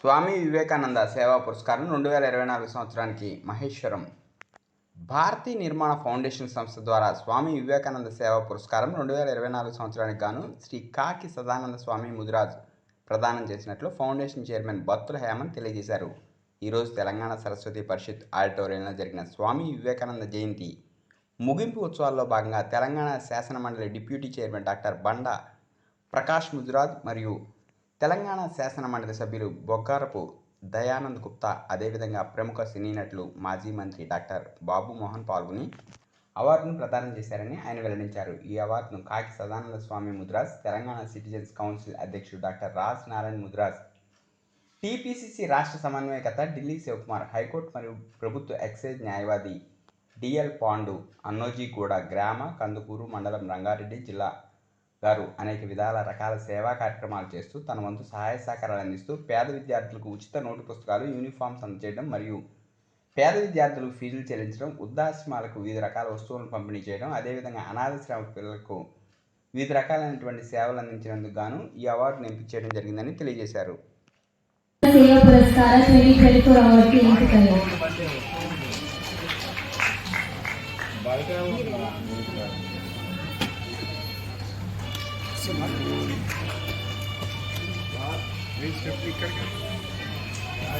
స్వామి వివేకానంద సేవా పురస్కారం రెండు వేల ఇరవై నాలుగు సంవత్సరానికి మహేశ్వరం. భారతీ నిర్మాణ ఫౌండేషన్ సంస్థ ద్వారా స్వామి వివేకానంద సేవా పురస్కారం రెండు వేల ఇరవై నాలుగు సంవత్సరానికి గాను శ్రీ కాకి సదానంద స్వామి ముదిరాజ్ ప్రదానం చేసినట్లు ఫౌండేషన్ చైర్మన్ బత్తుల హేమంత్ తెలియజేశారు. ఈరోజు తెలంగాణ సరస్వతి పరిషత్ ఆడిటోరియంలో జరిగిన స్వామి వివేకానంద జయంతి ముగింపు ఉత్సవాల్లో భాగంగా తెలంగాణ శాసన మండలి deputy chairman doctor Banda Prakash ముజురాజ్ మరియు తెలంగాణ శాసనమండలి సభ్యులు బొక్కారపు దయానంద్ గుప్తా అదేవిధంగా ప్రముఖ సినీ నటులు మాజీ మంత్రి డాక్టర్ బాబు మోహన్ పాల్గొని అవార్డును ప్రదానం చేశారని ఆయన వెల్లడించారు. ఈ అవార్డును కాకి సదానంద స్వామి ముద్రాస్ తెలంగాణ సిటిజన్స్ కౌన్సిల్ అధ్యక్షుడు డాక్టర్ రాజ్ నారాయణ్ ముద్రాస్ టీపీసీసీ రాష్ట్ర సమన్వయకర్త ఢిల్లీ శివకుమార్ హైకోర్టు మరియు ప్రభుత్వ ఎక్సైజ్ న్యాయవాది డిఎల్ పాండు అన్నోజీగూడ గ్రామ కందుకూరు మండలం రంగారెడ్డి జిల్లా గారు అనేక విధాల రకాల సేవా కార్యక్రమాలు చేస్తూ తన వంతు సహాయ సహకారాలు అందిస్తూ పేద విద్యార్థులకు ఉచిత నోటు పుస్తకాలు యూనిఫామ్స్ అందజేయడం మరియు పేద విద్యార్థులకు ఫీజులు చెల్లించడం వృద్ధాశ్రమాలకు వివిధ రకాల వస్తువులను పంపిణీ చేయడం అదేవిధంగా అనాథశ్రమ పిల్లలకు వివిధ రకాలైనటువంటి సేవలు అందించినందుకు గాను ఈ అవార్డును ఎంపిక చేయడం జరిగిందని తెలియజేశారు. से भाग वही सेफ्टी करके